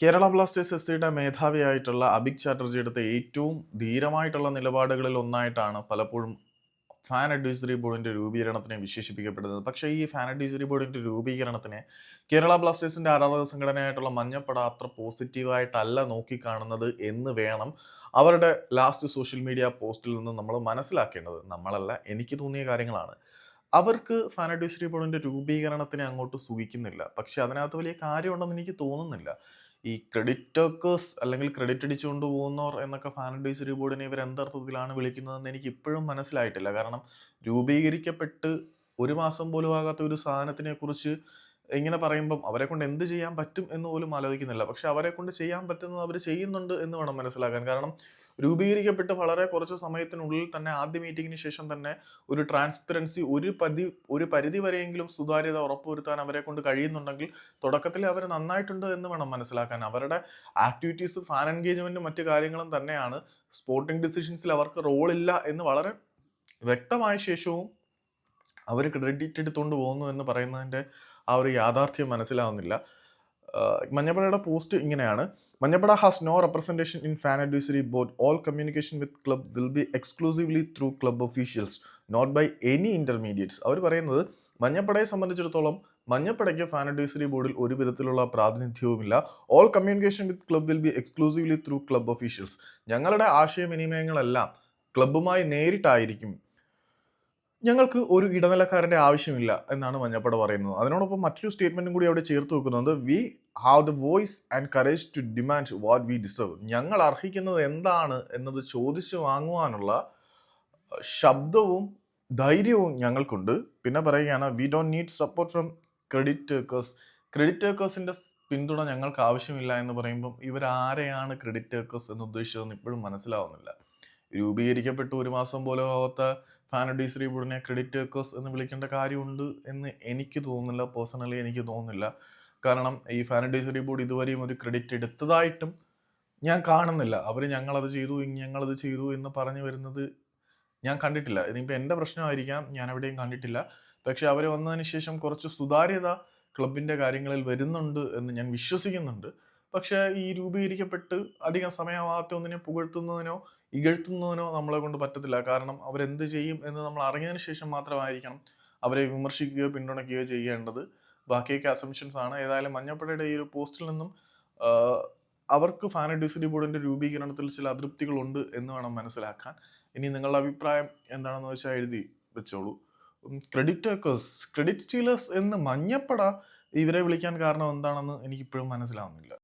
Kerala Blasters S സിയുടെ മേധാവിയായിട്ടുള്ള അഭിക് ചാറ്റർജി എടുത്ത ഏറ്റവും ധീരമായിട്ടുള്ള നിലപാടുകളിൽ ഒന്നായിട്ടാണ് പലപ്പോഴും ഫാൻ അഡ്വൈസറി ബോർഡിന്റെ രൂപീകരണത്തിനെ വിശേഷിപ്പിക്കപ്പെടുന്നത്. പക്ഷേ ഈ ഫാൻ അഡ്വൈസറി ബോർഡിന്റെ രൂപീകരണത്തിനെ കേരള ബ്ലാസ്റ്റേഴ്സിന്റെ ആരാധക സംഘടനയായിട്ടുള്ള മഞ്ഞപ്പട അത്ര പോസിറ്റീവായിട്ടല്ല നോക്കിക്കാണുന്നത് എന്ന് വേണം അവരുടെ ലാസ്റ്റ് സോഷ്യൽ മീഡിയ പോസ്റ്റിൽ നിന്ന് നമ്മൾ മനസ്സിലാക്കേണ്ടത്. നമ്മളല്ല എനിക്ക് തോന്നിയ കാര്യങ്ങളാണ്. അവർക്ക് ഫാൻ അഡ്വൈസറി ബോർഡിന്റെ രൂപീകരണത്തിനെ അങ്ങോട്ട് സുഖിക്കുന്നില്ല. പക്ഷെ അതിനകത്ത് വലിയ കാര്യമുണ്ടെന്ന് എനിക്ക് തോന്നുന്നില്ല. ഈ ക്രെഡിറ്റേഴ്സ് അല്ലെങ്കിൽ ക്രെഡിറ്റ് അടിച്ചുകൊണ്ട് പോകുന്നവർ എന്നൊക്കെ ഫാൻ അഡ്വൈസറി ബോർഡിനെ ഇവർ എന്തർത്ഥത്തിലാണ് വിളിക്കുന്നതെന്ന് എനിക്ക് ഇപ്പോഴും മനസ്സിലായിട്ടില്ല. കാരണം രൂപീകരിക്കപ്പെട്ട് ഒരു മാസം പോലും ആകാത്ത ഒരു സാധനത്തിനെ കുറിച്ച് ഇങ്ങനെ പറയുമ്പം അവരെ കൊണ്ട് എന്ത് ചെയ്യാൻ പറ്റും എന്ന് പോലും ആലോചിക്കുന്നില്ല. പക്ഷെ അവരെ കൊണ്ട് ചെയ്യാൻ പറ്റുന്നത് അവർ ചെയ്യുന്നുണ്ട് എന്ന് വേണം മനസ്സിലാക്കാൻ. കാരണം രൂപീകരിക്കപ്പെട്ട് വളരെ കുറച്ച് സമയത്തിനുള്ളിൽ തന്നെ ആദ്യ മീറ്റിംഗിന് ശേഷം തന്നെ ഒരു ട്രാൻസ്പെറൻസി ഒരു പതി ഒരു പരിധി വരെയെങ്കിലും സുതാര്യത ഉറപ്പുവരുത്താൻ അവരെ കൊണ്ട് കഴിയുന്നുണ്ടെങ്കിൽ തുടക്കത്തിൽ അവർ നന്നായിട്ടുണ്ട് എന്ന് വേണം മനസ്സിലാക്കാൻ. അവരുടെ ആക്ടിവിറ്റീസ് ഫാൻ എൻഗേജ്മെന്റും മറ്റു കാര്യങ്ങളും തന്നെയാണ് സ്പോർട്ടിംഗ് ഡിസിഷൻസിൽ അവർക്ക് റോൾ ഇല്ല എന്ന് വളരെ വ്യക്തമായ ശേഷവും അവർ ക്രെഡിറ്റ് എടുത്തുകൊണ്ട് പോകുന്നു എന്ന് പറയുന്നതിന്റെ ആ ഒരു യാഥാർത്ഥ്യം മനസ്സിലാവുന്നില്ല. മഞ്ഞപ്പടയുടെ പോസ്റ്റ് ഇങ്ങനെയാണ്. Manjappada has no representation in fan advisory board all communication with club will be exclusively through club officials not by any intermediaries അവർ പറയുന്നത് മഞ്ഞപ്പടയെ സംബന്ധിച്ചിടത്തോളം മഞ്ഞപ്പടയ്ക്ക് ഫാൻ അഡ്വൈസറി ബോർഡിൽ ഒരു വിധത്തിലുള്ള പ്രാതിനിധ്യവുമില്ല. All communication with club will be exclusively through club officials ഞങ്ങളുടെ ആശയവിനിമയങ്ങളെല്ലാം ക്ലബ്ബുമായി നേരിട്ടായിരിക്കും ഞങ്ങൾക്ക് ഒരു ഇടനിലക്കാരന്റെ ആവശ്യമില്ല എന്നാണ് മഞ്ഞപ്പട പറയുന്നത്. അതിനോടൊപ്പം മറ്റൊരു സ്റ്റേറ്റ്മെന്റും കൂടി അവിടെ ചേർത്ത് വെക്കുന്നത് we have the voice and courage to demand what we deserve ഞങ്ങൾ അർഹിക്കുന്നത് എന്താണ് എന്നത് ചോദിച്ചു വാങ്ങുവാനുള്ള ശബ്ദവും ധൈര്യവും ഞങ്ങൾക്കുണ്ട്. പിന്നെ പറയുകയാണ് we don't need support from credit takers credit പിന്തുണ ഞങ്ങൾക്ക് ആവശ്യമില്ല എന്ന് പറയുമ്പം ഇവരാരെയാണ് ക്രെഡിറ്റ് ടേക്കേഴ്സ് എന്ന് ഉദ്ദേശിച്ചതെന്ന് ഇപ്പോഴും മനസ്സിലാവുന്നില്ല. രൂപീകരിക്കപ്പെട്ട് ഒരു മാസം പോലും ആവാത്ത ഫാൻ ബോർഡിനെ ക്രെഡിറ്റ് ടേക്കേഴ്സ് എന്ന് വിളിക്കേണ്ട കാര്യമുണ്ട് എന്ന് എനിക്ക് തോന്നുന്നില്ല. പേഴ്സണലി എനിക്ക് തോന്നുന്നില്ല. കാരണം ഈ ഫാൻ ബോർഡ് ഇതുവരെയും ഒരു ക്രെഡിറ്റ് എടുത്തതായിട്ടും ഞാൻ കാണുന്നില്ല. അവർ ഞങ്ങളത് ചെയ്തു ഞങ്ങളത് ചെയ്തു എന്ന് പറഞ്ഞു വരുന്നത് ഞാൻ കണ്ടിട്ടില്ല. ഇതിപ്പോൾ എന്റെ പ്രശ്നമായിരിക്കാം. ഞാൻ എവിടെയും കണ്ടിട്ടില്ല. പക്ഷെ അവർ വന്നതിന് ശേഷം കുറച്ച് സുതാര്യത ക്ലബിന്റെ കാര്യങ്ങളിൽ വരുന്നുണ്ട് എന്ന് ഞാൻ വിശ്വസിക്കുന്നുണ്ട്. പക്ഷേ ഈ രൂപീകരിക്കപ്പെട്ട് അധികം സമയമാകാത്ത ഒന്നിനെ പുകഴ്ത്തുന്നതിനോ ഇകഴ്ത്തുന്നതിനോ നമ്മളെ കൊണ്ട് പറ്റത്തില്ല. കാരണം അവരെന്ത് ചെയ്യും എന്ന് നമ്മൾ അറിഞ്ഞതിന് ശേഷം മാത്രമായിരിക്കണം അവരെ വിമർശിക്കുകയോ പിന്തുണയ്ക്കുകയോ ചെയ്യേണ്ടത്. ബാക്കിയൊക്കെ അസംഷൻസ് ആണ്. ഏതായാലും മഞ്ഞപ്പടയുടെ ഈ ഒരു പോസ്റ്റിൽ നിന്നും അവർക്ക് ഫാൻ അഡ്വൈസറി ബോർഡിന്റെ രൂപീകരണത്തിൽ ചില അതൃപ്തികളുണ്ട് എന്ന് വേണം മനസ്സിലാക്കാൻ. ഇനി നിങ്ങളുടെ അഭിപ്രായം എന്താണെന്ന് വെച്ചാൽ എഴുതി വെച്ചോളൂ. ക്രെഡിറ്റ് ടേക്കേഴ്സ് ക്രെഡിറ്റ് സ്റ്റീലേഴ്സ് എന്ന് മഞ്ഞപ്പട ഇവരെ വിളിക്കാൻ കാരണം എന്താണെന്ന് എനിക്കിപ്പോഴും മനസ്സിലാവുന്നില്ല.